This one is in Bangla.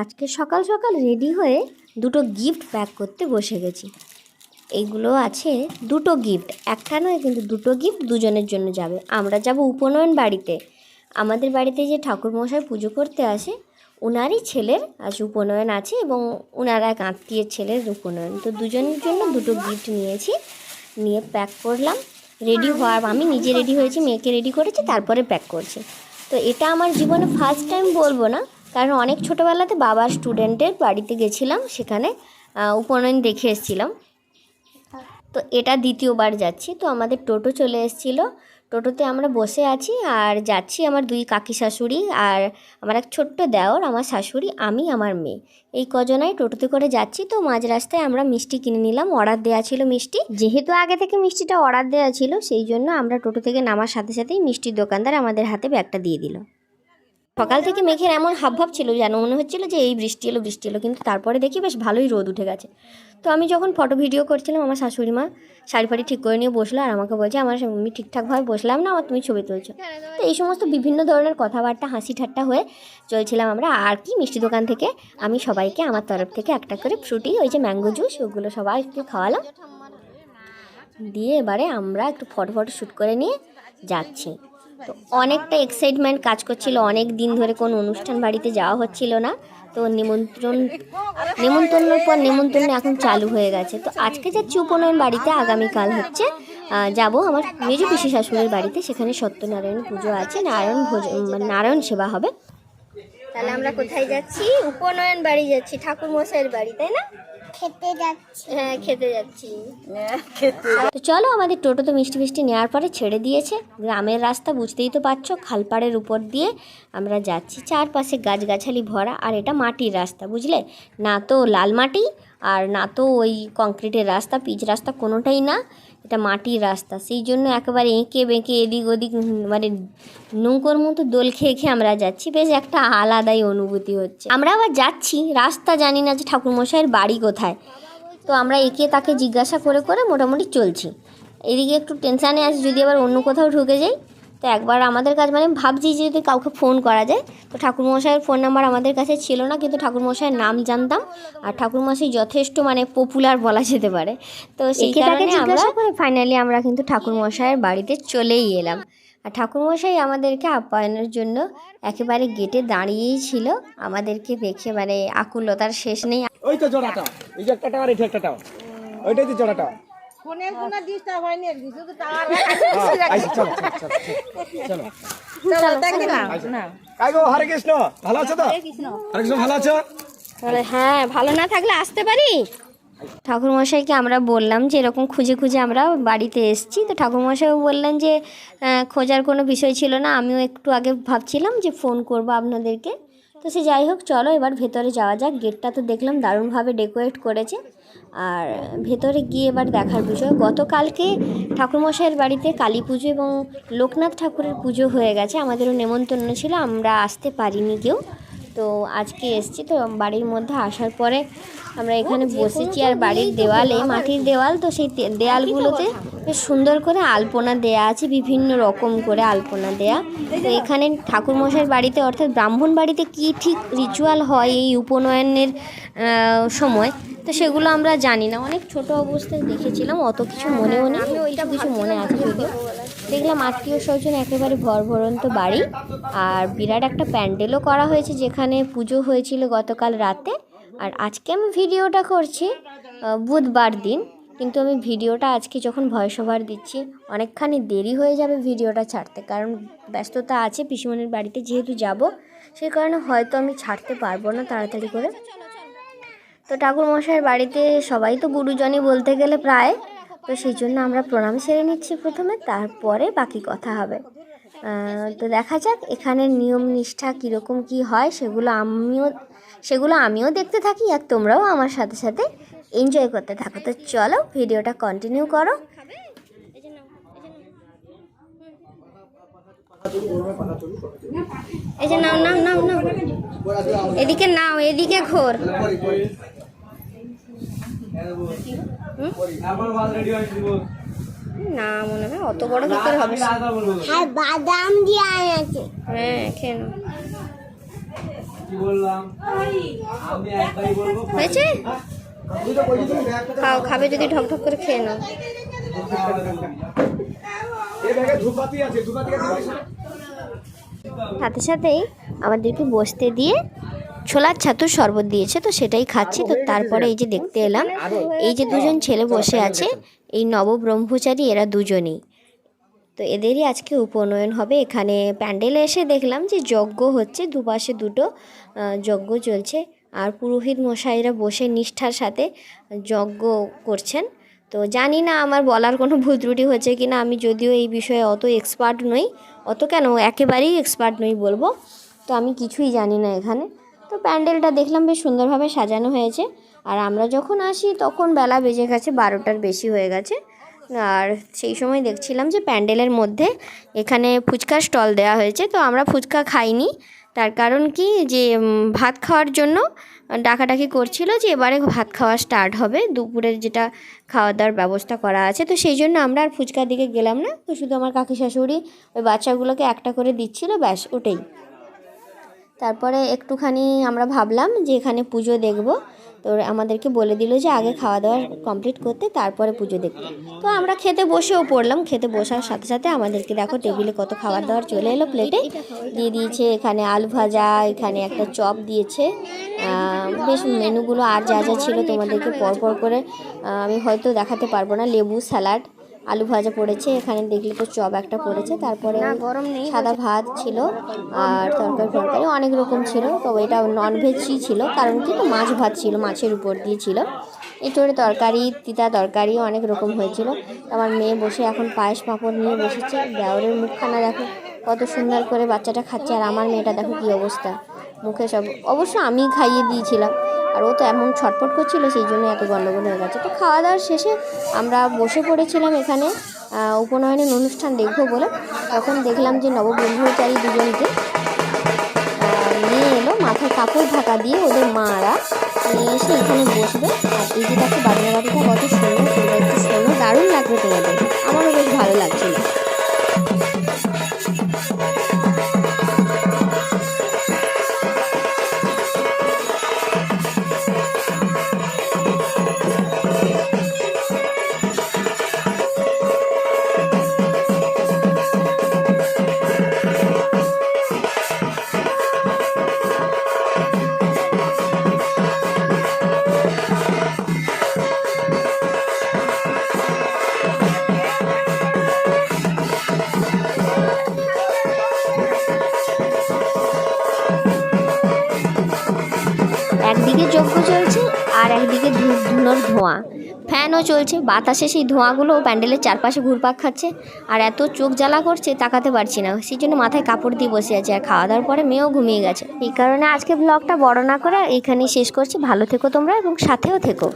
আজকে সকাল সকাল রেডি হয়ে দুটো গিফট প্যাক করতে বসে গেছি। এইগুলো আছে দুটো গিফট একটা নয় কিন্তু দুটো গিফট দুজনের জন্য যাবে। আমরা যাব উপনয়ন বাড়িতে। আমাদের বাড়িতে যে ঠাকুরমশাই পুজো করতে আসে ওনারই ছেলের আজ উপনয়ন আছে এবং ওনার এক আত্মীয়ের ছেলের উপনয়ন। তো দুজনের জন্য দুটো গিফট নিয়েছি, নিয়ে প্যাক করলাম। রেডি হওয়ার, আমি নিজে রেডি হয়েছি, মেয়েকে রেডি করেছি, তারপরে প্যাক করছি। তো এটা আমার জীবনে ফার্স্ট টাইম বলব না কারণ অনেক ছোটোবেলাতে বাবার স্টুডেন্টের বাড়িতে গেছিলাম, সেখানে উপনয়ন দেখে এসেছিলাম। তো এটা দ্বিতীয়বার যাচ্ছি, তো আমাদের টোটো চলে এসেছিল। টোটোতে আমরা বসে আছি আর যাচ্ছি আমার দুই কাকি শাশুড়ি আর আমার এক ছোট্ট দেওর, আমার শাশুড়ি, আমি, আমার মেয়ে। এই কজনাই টোটোতে করে যাচ্ছি, তো মাঝ রাস্তায় আমরা মিষ্টি কিনে নিলাম, অর্ডার দেওয়া ছিল মিষ্টি। যেহেতু আগে থেকে মিষ্টিটা অর্ডার দেওয়া ছিল, সেই জন্য আমরা টোটো থেকে নামার সাথে সাথেই মিষ্টির দোকানদার আমাদের হাতে ব্যাগটা দিয়ে দিল। সকাল থেকে মেঘের এমন হাবভাব ছিল যেন মনে হচ্ছিল যে এই বৃষ্টি এলো বৃষ্টি এলো। কিন্তু তারপরে দেখি বেশ ভালোই রোদ উঠে গেছে। তো আমি যখন ফটো ভিডিও করছিলাম, আমার শাশুড়ি মা শাড়ি ফাড়ি ঠিক করে নিয়ে বসল আর আমাকে বলছে, আমার আমি ঠিকঠাকভাবে বসলাম না, আমার তুমি ছবি তুলছো। তো এই সমস্ত বিভিন্ন ধরনের কথাবার্তা হাসি ঠাট্টা হয়ে চলছিলাম আমরা। আর কি মিষ্টি দোকান থেকে আমি সবাইকে আমার তরফ থেকে একটা করে ফ্রুটি, ওই যে ম্যাঙ্গো জুস, ওগুলো সবাই একটু খাওয়ালাম। দিয়ে এবারে আমরা একটু ফটো ফটো শ্যুট করে নিয়ে যাচ্ছি। অনেকটা এক্সাইটমেন্ট কাজ করছিল। অনেক দিন ধরে কোনো অনুষ্ঠান বাড়িতে যাওয়া হচ্ছিল না। তো নিমন্ত্রণ, নিমন্ত্রণের পর নিমন্ত্রণ এখন চালু হয়ে গেছে। তো আজকে যাচ্ছি উপনয়ন বাড়িতে আগামীকাল হচ্ছে যাব আমার মেজু পিসি শাশুড়ির বাড়িতে। সেখানে সত্যনারায়ণ পুজো আছে, নারায়ণ ভোজ মানে নারায়ণ সেবা হবে। তাহলে আমরা কোথায় যাচ্ছি? উপনয়ন বাড়ি যাচ্ছি ঠাকুর মশাইয়ের বাড়ি, তাই না? খেতে যাচ্ছি। হ্যাঁ খেতে যাচ্ছি। তো চলো আমাদের টোটো তো মিষ্টি মিষ্টি নেওয়ার পরে ছেড়ে দিয়েছে। গ্রামের রাস্তা বুঝতেই তো পারছ খালপাড়ের উপর দিয়ে আমরা যাচ্ছি। চারপাশে গাছগাছালি ভরা আর এটা মাটির রাস্তা বুঝলে? না তো লাল মাটি আর না তো ওই কংক্রিটের রাস্তা পিচ রাস্তা কোনোটাই না। এটা মাটির রাস্তা। সেই জন্য একেবারে এঁকে বেঁকে এদিক ওদিক মানে নৌকোর মতো দোল খেয়ে খেয়ে আমরা যাচ্ছি। বেশ একটা আলাদাই অনুভূতি হচ্ছে। আমরা আবার যাচ্ছি, রাস্তা জানি না যে ঠাকুরমশাইয়ের বাড়ি কোথায়। তো আমরা একে তাকে জিজ্ঞাসা করে করে মোটামুটি চলছি। এদিকে একটু টেনশানে আছি, যদি আবার অন্য কোথাও ঢুকে যাই তো একবার আমাদের কাছে মানে ভাবছি যে যদি কাউকে ফোন করা যায় তো ঠাকুরমশাইয়ের ফোন নাম্বার আমাদের কাছে ছিল না কিন্তু ঠাকুরমশাইয়ের নাম জানতাম। আর ঠাকুরমশাই যথেষ্ট মানে পপুলার বলা যেতে পারে। তো সেই কারণে আমরা ফাইনালি আমরা কিন্তু ঠাকুরমশাইয়ের বাড়িতে চলেই এলাম। আর ঠাকুরমশাই আমাদেরকে আপ্যায়নের জন্য একেবারে গেটে দাঁড়িয়েই ছিল। আমাদেরকে দেখে মানে আকুলতার শেষ নেই। ওই তো জোড়াটা। এই যে একটা টাওয়ার এটা একটা টাওয়ার। ওইটাই তো জোড়াটা। ফোনের কোনো ডিস্টার্ব হয়নি একদিন শুধু টাওয়ার চলো চলো, চলো, চলো চলো। দেখি না। না। কাই গো হরে কৃষ্ণ ভালো আছো তো? হরে কৃষ্ণ। ভালো আছো? হ্যাঁ ভালো না থাকলে আসতে পারি? ঠাকুরমশাইকে আমরা বললাম যে এরকম খুঁজে খুঁজে আমরা বাড়িতে এসেছি। তো ঠাকুরমশাইও বললেন যে খোঁজার কোনো বিষয় ছিল না। আমিও একটু আগে ভাবছিলাম যে ফোন করব আপনাদেরকে। তো সে যাই হোক চলো এবার ভেতরে যাওয়া যাক। গেটটা তো দেখলাম দারুণভাবে ডেকোরেট করেছে। আর ভেতরে গিয়ে এবার দেখার বিষয় গতকালকে ঠাকুরমশাইয়ের বাড়িতে কালী পুজো এবং লোকনাথ ঠাকুরের পুজো হয়ে গেছে। আমাদেরও নেমন্তন্ন ছিল, আমরা আসতে পারিনি কেউ। তো আজকে এসছি, তো বাড়ির মধ্যে আসার পরে আমরা এখানে বসেছি আর বাড়ির দেওয়ালে মাটির দেওয়াল, তো সেই তে- দেওয়ালগুলোতে বেশ সুন্দর করে আলপনা দেয়া আছে, বিভিন্ন রকম করে আলপনা দেয়া। তো এখানে ঠাকুরমশাইয়ের বাড়িতে, অর্থাৎ ব্রাহ্মণ বাড়িতে কি ঠিক রিচুয়াল হয় এই উপনয়নের সময়? তো সেগুলো আমরা জানি না। অনেক ছোট অবস্থায় দেখেছিলাম অত কিছু মনেও নেই কিছু কিছু মনে আছে যদিও। দেখলাম আত্মীয় স্বজন একেবারে ভরভরন্ত বাড়ি আর বিরাট একটা প্যান্ডেলও করা হয়েছে যেখানে পুজো হয়েছিল গতকাল রাতে। আর আজকে আমি ভিডিওটা করছি বুধবার দিন। কিন্তু আমি ভিডিওটা আজকে যখন ভয়েস ওভার দিচ্ছি অনেকখানি দেরি হয়ে যাবে ভিডিওটা ছাড়তে কারণ ব্যস্ততা আছে পিসিমণির বাড়িতে যেহেতু যাব সেই কারণে হয়তো আমি ছাড়তে পারব না তাড়াতাড়ি করে। তো ঠাকুর মশাইয়ের বাড়িতে সবাই তো গুরুজনই বলতে গেলে প্রায়। তো সেই জন্য আমরা প্রণাম সেরে নিচ্ছি প্রথমে, তারপরে বাকি কথা হবে। তো দেখা যাক এখানে নিয়ম নিষ্ঠা কীরকম কী হয়, সেগুলো আমিও সেগুলো আমিও দেখতে থাকি আর তোমরাও আমার সাথে সাথে এনজয় করতে থাকো। তো চলো ভিডিওটা কন্টিনিউ করো। এই যে নাও নাও নাও নাও। এদিকে নাও, এদিকে ঘোর। না মনে হয় অত বড় করে হবে। আর বাদাম দিয়ে আছে। হ্যাঁ খেয়ে নাও। হয়েছে? খাও খাবে যদি ঢক ঢক করে খেয়ে নাও। সাথে সাথেই আমাদেরকে বসতে দিয়ে ছোলার ছাতুর শরবত দিয়েছে, তো সেটাই খাচ্ছি, তো তারপরে এই যে দেখতে এলাম, এই যে দুজন ছেলে বসে আছে, এই নবব্রহ্মচারী, এরা দুজনেই। তো এদেরই আজকে উপনয়ন হবে, এখানে প্যান্ডেলে এসে দেখলাম যে যজ্ঞ হচ্ছে, দুপাশে দুটো যজ্ঞ চলছে, আর পুরোহিত মশাইরা বসে নিষ্ঠার সাথে যজ্ঞ করছেন। তো জানি না আমার বলার কোনো ভুল ত্রুটি হচ্ছে কি না আমি যদিও এই বিষয়ে অত এক্সপার্ট নই, অত কেন, একেবারেই এক্সপার্ট নই বলব, তো আমি কিছুই জানি না এখানে। তো প্যান্ডেলটা দেখলাম বেশ সুন্দরভাবে সাজানো হয়েছে। আর আমরা যখন আসি, তখন বেলা বেজে গেছে, বারোটার বেশি হয়ে গেছে। আর সেই সময় দেখছিলাম যে প্যান্ডেলের মধ্যে এখানে ফুচকার স্টল দেওয়া হয়েছে। তো আমরা ফুচকা খাইনি। তার কারণ কি? যে ভাত খাওয়ার জন্য ডাকাডাকি করছিল যে, এবারে ভাত খাওয়া স্টার্ট হবে। দুপুরের যেটা খাওয়া দাওয়ার ব্যবস্থা করা আছে। তো সেই জন্য আমরা আর ফুচকার দিকে গেলাম না। তো শুধু আমার কাকি শাশুড়ি ওই বাচ্চাগুলোকে একটা করে দিচ্ছিল, ব্যাস, ওটাই। তারপরে একটুখানি আমরা ভাবলাম যে এখানে পুজো দেখব। তো আমাদেরকে বলে দিল যে আগে খাওয়া দাওয়া কমপ্লিট করতে তারপরে পুজো দেখতে তো আমরা খেতে বসেও পড়লাম। খেতে বসার সাথে সাথে আমাদেরকে দেখো টেবিলে কত খাবার দাবার চলে এলো প্লেটে। দিয়ে দিয়েছে এখানে আলু ভাজা, এখানে একটা চপ দিয়েছে। বেশ মেনুগুলো আর যা যা ছিল তোমাদেরকে পরপর করে আমি হয়তো দেখাতে পারব না। লেবু, স্যালাড আলু ভাজা পড়েছে এখানে দেখলে তো চপ একটা পড়েছে তারপরে গরম নেই সাদা ভাত ছিল আর তরকারি তরকারি অনেক রকম ছিল তবে এটা ননভেজই ছিল। কারণ কি তো মাছ ভাত ছিল মাছের উপর দিয়ে ছিল। এঁচড়ে তরকারি তিতা তরকারি অনেক রকম হয়েছিল। আমার মেয়ে বসে এখন পায়েস পাঁপড় নিয়ে বসেছে। দেওরের মুখখানা দেখো কত সুন্দর করে বাচ্চাটা খাচ্ছে। আর আমার মেয়েটা দেখো কী অবস্থা। মুখে সব অবশ্য আমি খাইয়ে দিয়েছিলাম। আর ও তো এমন ছটফট করছিল, সেই জন্য এত গন্ডগোল হয়ে গেছে। তো খাওয়া দাওয়ার শেষে আমরা বসে পড়েছিলাম এখানে উপনয়নের অনুষ্ঠান দেখব বলে। তখন দেখলাম যে নবব্রহ্মচারী দুজনকে নিয়ে এলো, মাথায় কাপড় ঢাকা দিয়ে ওদের মারা নিয়ে এসে এখানে বসবে। আর এই যে দেখো বাজনা বাড়িটা কত সুন্দর একটু শোনো, দারুণ লাগবে তোমাদের। আমারও বেশ ভালো লাগছিল। ধুনোর ধোঁয়া। ফ্যানও চলছে, বাতাসে সেই ধোঁয়াগুলো প্যান্ডেলের চারপাশে ঘুরপাক খাচ্ছে আর এত চোখ জ্বালা করছে তাকাতে পারছি না। সেই জন্য মাথায় কাপড় দিয়ে বসে আছে আর খাওয়া দাওয়ার পরে মেয়েও ঘুমিয়ে গেছে। এই কারণে আজকে ব্লগটা বড় না করে এখানেই শেষ করছি। ভালো থেকো তোমরা এবং সাথেও থেকো।